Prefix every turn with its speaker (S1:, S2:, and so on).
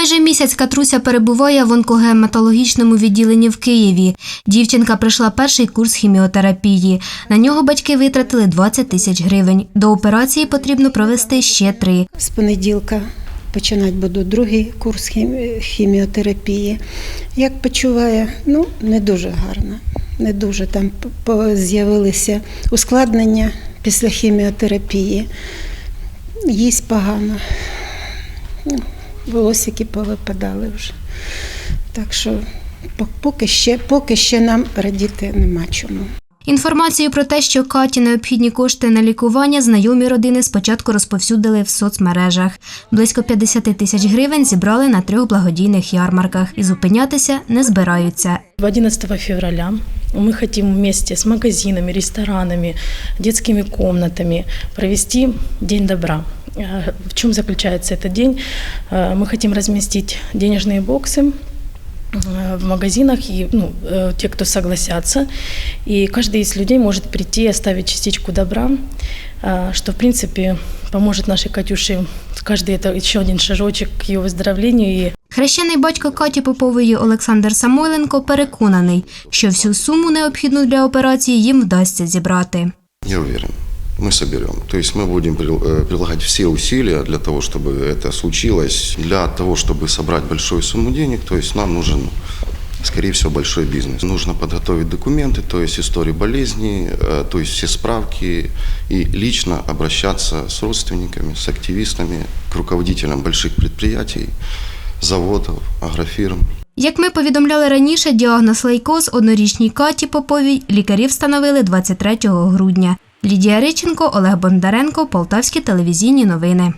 S1: Майже місяць Катруся перебуває в онкогематологічному відділенні в Києві. Дівчинка пройшла перший курс хіміотерапії. На нього батьки витратили 20 тисяч гривень. До операції потрібно провести ще три.
S2: З понеділка починати буду другий курс хіміотерапії. Як почуває, ну не дуже гарно. Не дуже там з'явилися ускладнення після хіміотерапії. Їсть погано. Волосики повипадали вже. Так що по- поки ще, поки ще нам радіти нема чому.
S1: Інформацію про те, що Каті необхідні кошти на лікування, знайомі родини спочатку розповсюдили в соцмережах. Близько 50 тисяч гривень зібрали на трьох благодійних ярмарках і зупинятися не збираються.
S3: 11 февраля мы хотим вместе с магазинами, ресторанами, детскими комнатами провести День добра. Э, В чем заключается этот день? Э, Мы хотим разместить денежные боксы э, в магазинах, и, ну, э, те, кто согласятся. И каждый из людей может прийти и оставить частичку добра, э, что, в принципе, поможет нашей Катюше. Каждый это еще один шажочек к ее выздоровлению и
S1: Хрещений батько Каті Попової Олександр Самойленко переконаний, що всю суму необхідну для операції їм вдасться зібрати.
S4: Я уверен, мы соберем. То есть мы будем прил- э, прилагать все усилия для того, чтобы это случилось, для того, чтобы собрать большую сумму денег. То есть нам нужен, скорее всего, большой бизнес. Нужно подготовить документы, то есть историю болезни, э, то есть все справки и лично обращаться с родственниками, с активистами, к руководителям больших предприятий, заводов, агрофирм.
S1: Як ми повідомляли раніше, діагноз лейкоз однорічній Каті Поповій лікарі встановили 23 грудня. Лідія Риченко, Олег Бондаренко, Полтавські телевізійні новини.